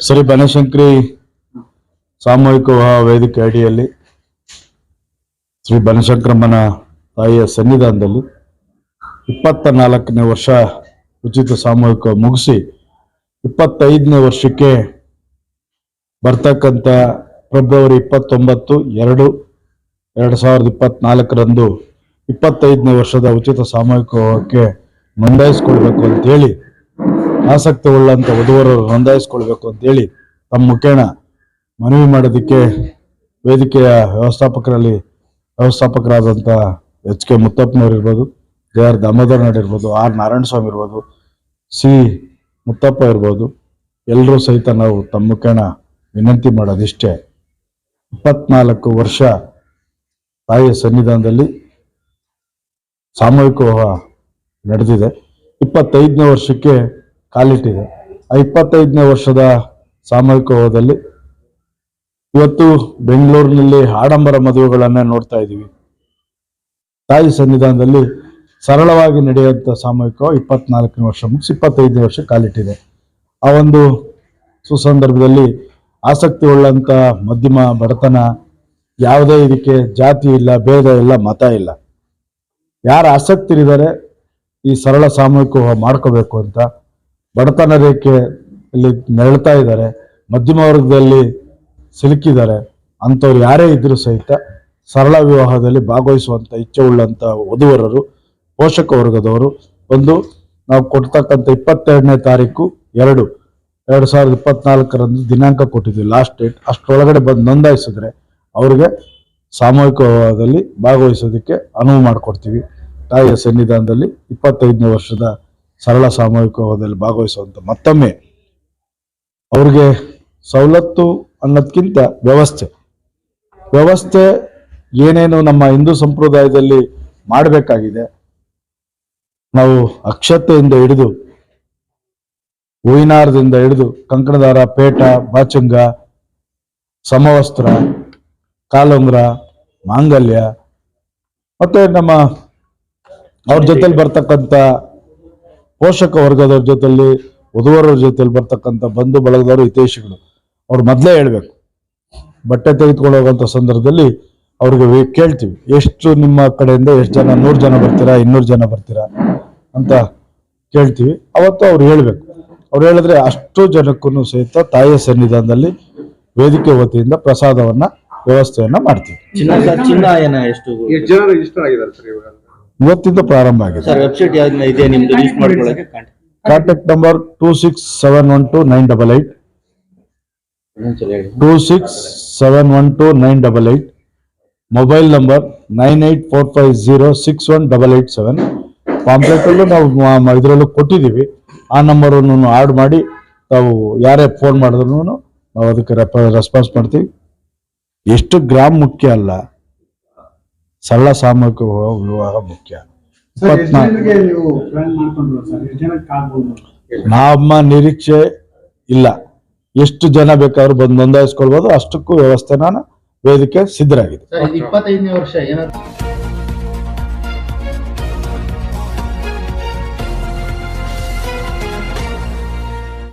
ಶ್ರೀ ಬನಶಂಕರಿ ಸಾಮೂಹಿಕ ವಿವಾಹ ವೇದಿಕೆ ಅಡಿಯಲ್ಲಿ ಶ್ರೀ ಬನಶಂಕರಮ್ಮನ ತಾಯಿಯ ಸನ್ನಿಧಾನದಲ್ಲಿ ಇಪ್ಪತ್ತ ನಾಲ್ಕನೇ ವರ್ಷ ಉಚಿತ ಸಾಮೂಹಿಕ ಮುಗಿಸಿ ಇಪ್ಪತ್ತೈದನೇ ವರ್ಷಕ್ಕೆ ಬರ್ತಕ್ಕಂಥ ಫೆಬ್ರವರಿ ಇಪ್ಪತ್ತೊಂಬತ್ತು, ಎರಡು ಎರಡು ಸಾವಿರದ ಇಪ್ಪತ್ನಾಲ್ಕರಂದು ಇಪ್ಪತ್ತೈದನೇ ವರ್ಷದ ಉಚಿತ ಸಾಮೂಹಿಕ ವಿವಾಹಕ್ಕೆ ನೋಂದಾಯಿಸ್ಕೊಳ್ಬೇಕು ಅಂತೇಳಿ ಆಸಕ್ತಿ ಉಳ್ಳಂತ ವಧುವರರು ನೋಂದಾಯಿಸ್ಕೊಳ್ಬೇಕು ಅಂತೇಳಿ ತಮ್ಮ ಮುಖೇಣ ಮನವಿ ಮಾಡೋದಕ್ಕೆ ವೇದಿಕೆಯ ವ್ಯವಸ್ಥಾಪಕರಲ್ಲಿ ವ್ಯವಸ್ಥಾಪಕರಾದಂಥ ಎಚ್ ಕೆ ಮುತ್ತಪ್ಪನವ್ರು ಇರ್ಬೋದು, ಜೆ ಆರ್ ದಾಮೋದರ್ ನಾಡ್ ಇರ್ಬೋದು, ಆರ್ ನಾರಾಯಣ ಸ್ವಾಮಿ ಇರ್ಬೋದು, ಸಿ ಮುತ್ತಪ್ಪ ಇರ್ಬೋದು ಎಲ್ಲರೂ ಸಹಿತ ನಾವು ತಮ್ಮ ಮುಖೇಣ ವಿನಂತಿ ಮಾಡೋದಿಷ್ಟೇ. ಇಪ್ಪತ್ನಾಲ್ಕು ವರ್ಷ ತಾಯಿಯ ಸನ್ನಿಧಾನದಲ್ಲಿ ಸಾಮೂಹಿಕ ನಡೆದಿದೆ. ಇಪ್ಪತ್ತೈದನೇ ವರ್ಷಕ್ಕೆ ಕಾಲಿಟ್ಟಿದೆ. ಆ ಇಪ್ಪತ್ತೈದನೇ ವರ್ಷದ ಸಾಮೂಹಿಕ ಹೋದಲ್ಲಿ ಇವತ್ತು ಬೆಂಗಳೂರಿನಲ್ಲಿ ಆಡಂಬರ ಮದುವೆಗಳನ್ನ ನೋಡ್ತಾ ಇದ್ದೀವಿ. ತಾಯಿ ಸನ್ನಿಧಾನದಲ್ಲಿ ಸರಳವಾಗಿ ನಡೆಯುವಂಥ ಸಾಮೂಹಿಕ ಇಪ್ಪತ್ನಾಲ್ಕನೇ ವರ್ಷ ಮುಗಿಸಿ ಇಪ್ಪತ್ತೈದನೇ ವರ್ಷ ಕಾಲಿಟ್ಟಿದೆ. ಆ ಒಂದು ಸುಸಂದರ್ಭದಲ್ಲಿ ಆಸಕ್ತಿ ಉಳ್ಳಂಥ ಮಧ್ಯಮ ಬಡತನ, ಯಾವುದೇ ಇದಕ್ಕೆ ಜಾತಿ ಇಲ್ಲ, ಭೇದ ಇಲ್ಲ, ಮತ ಇಲ್ಲ. ಯಾರು ಆಸಕ್ತಿರಿದ್ದಾರೆ ಈ ಸರಳ ಸಾಮೂಹಿಕ ಮಾಡ್ಕೋಬೇಕು ಅಂತ ಬಡತನ ರೇಖೆ ಇಲ್ಲಿ ನೆರಳ್ತಾ ಇದ್ದಾರೆ. ಮಧ್ಯಮ ವರ್ಗದಲ್ಲಿ ಸಿಲುಕಿದ್ದಾರೆ. ಅಂಥವ್ರು ಯಾರೇ ಇದ್ರೂ ಸಹಿತ ಸರಳ ವಿವಾಹದಲ್ಲಿ ಭಾಗವಹಿಸುವಂತ ಇಚ್ಛೆ ಉಳ್ಳಂತ ವಧುವರರು, ಪೋಷಕ ವರ್ಗದವರು ಒಂದು ನಾವು ಕೊಡ್ತಕ್ಕಂಥ ಇಪ್ಪತ್ತೆರಡನೇ ತಾರೀಕು ಎರಡು ಎರಡು ಸಾವಿರದ ಇಪ್ಪತ್ನಾಲ್ಕರಂದು ದಿನಾಂಕ ಕೊಟ್ಟಿದ್ವಿ ಲಾಸ್ಟ್ ಡೇಟ್ ಅಷ್ಟರೊಳಗಡೆ ಬಂದು ನೋಂದಾಯಿಸಿದ್ರೆ ಅವ್ರಿಗೆ ಸಾಮೂಹಿಕ ವಿವಾಹದಲ್ಲಿ ಭಾಗವಹಿಸೋದಕ್ಕೆ ಅನುವು ಮಾಡಿಕೊಡ್ತೀವಿ. ತಾಯಿಯ ಸನ್ನಿಧಾನದಲ್ಲಿ ಇಪ್ಪತ್ತೈದನೇ ವರ್ಷದ ಸರಳ ಸಾಮೂಹಿಕ ಹೋದಲ್ಲಿ ಭಾಗವಹಿಸುವಂತ ಮತ್ತೊಮ್ಮೆ ಅವ್ರಿಗೆ ಸವಲತ್ತು ಅನ್ನೋದಕ್ಕಿಂತ ವ್ಯವಸ್ಥೆ. ವ್ಯವಸ್ಥೆ ಏನೇನು ನಮ್ಮ ಹಿಂದೂ ಸಂಪ್ರದಾಯದಲ್ಲಿ ಮಾಡಬೇಕಾಗಿದೆ. ನಾವು ಅಕ್ಷತೆಯಿಂದ ಹಿಡಿದು, ಹೂವಿನಾರದಿಂದ ಹಿಡಿದು, ಕಂಕಣದಾರ, ಪೇಟ, ಬಾಚಂಗ, ಸಮವಸ್ತ್ರ, ಕಾಲುಂಗ್ರ, ಮಾಂಗಲ್ಯ, ಮತ್ತೆ ನಮ್ಮ ಅವ್ರ ಜೊತೆಲಿ ಬರ್ತಕ್ಕಂಥ ಪೋಷಕ ವರ್ಗದವ್ರ ಜೊತೆಯಲ್ಲಿ ವಧುವರರ ಜೊತೆಯಲ್ಲಿ ಬರ್ತಕ್ಕಂಥ ಬಂಧು ಬಳಗದವರು ಹಿತೈಷಿಗಳು. ಅವ್ರು ಮೊದಲೇ ಹೇಳ್ಬೇಕು. ಬಟ್ಟೆ ತೆಗೆದುಕೊಂಡು ಹೋಗುವಂಥ ಸಂದರ್ಭದಲ್ಲಿ ಅವ್ರಿಗೆ ಕೇಳ್ತೀವಿ ಎಷ್ಟು ನಿಮ್ಮ ಕಡೆಯಿಂದ ಎಷ್ಟು ಜನ ನೂರು ಜನ ಬರ್ತೀರಾ ಇನ್ನೂರು ಜನ ಬರ್ತೀರಾ? ಅಂತ ಕೇಳ್ತೀವಿ. ಅವತ್ತು ಅವ್ರು ಹೇಳಬೇಕು. ಅವ್ರು ಹೇಳಿದ್ರೆ ಅಷ್ಟು ಜನಕ್ಕೂ ಸಹಿತ ತಾಯಿಯ ಸನ್ನಿಧಾನದಲ್ಲಿ ವೇದಿಕೆ ವತಿಯಿಂದ ಪ್ರಸಾದವನ್ನ ವ್ಯವಸ್ಥೆಯನ್ನ ಮಾಡ್ತೀವಿ. ಇವತ್ತಿಂದ ಪ್ರಾರಂಭ ಆಗಿದೆ. ಸರ್ ವೆಬ್ಸೈಟ್ ಯಾವ್ದು ಇದೆ ನಿಮ್ದು list ಮಾಡ್ಕೊಳ್ಳಕ್ಕೆ contact number two six seven one two nine double eight two six seven one two nine double eight mobile number nine eight four five zero six one double eight seven ಪಾಂಪ್ಲೆಟಲ್ಲೂ ನಾವು ಇದರಲ್ಲೂ ಕೊಟ್ಟಿದ್ದೀವಿ. ಆ ನಂಬರನ್ನು add ಮಾಡಿ ತಾವು ಯಾರೇ phone ಮಾಡಿದ್ರು ನಾವು ಅದಕ್ಕೆ ರೆಸ್ಪಾನ್ಸ್ ಮಾಡ್ತೀವಿ. ಎಷ್ಟು ಗ್ರಾಮ್ ಮುಖ್ಯ ಅಲ್ಲ. ಸರಳ ಸಾಮೂಹಿಕ ವಿವಾಹ ಮುಖ್ಯ. ಸರ್ ಎಷ್ಟು ನೀವು ಪ್ಲಾನ್ ಮಾಡ್ಕೊಂಡ್ರು ಸರ್? ಎಷ್ಟು ಜನಕ್ಕೆ ಆಗ್ಬೋದು? ನಮ್ಮ ನಿರೀಕ್ಷೆ ಇಲ್ಲ. ಎಷ್ಟು ಜನ ಬೇಕಾದ್ರೂ ಬಂದು ನೋಂದಾಯಿಸ್ಕೊಳ್ಬೋದು. ಅಷ್ಟಕ್ಕೂ ವ್ಯವಸ್ಥೆ ನಾನು ವೇದಿಕೆ ಸಿದ್ಧರಾಗಿದೆ.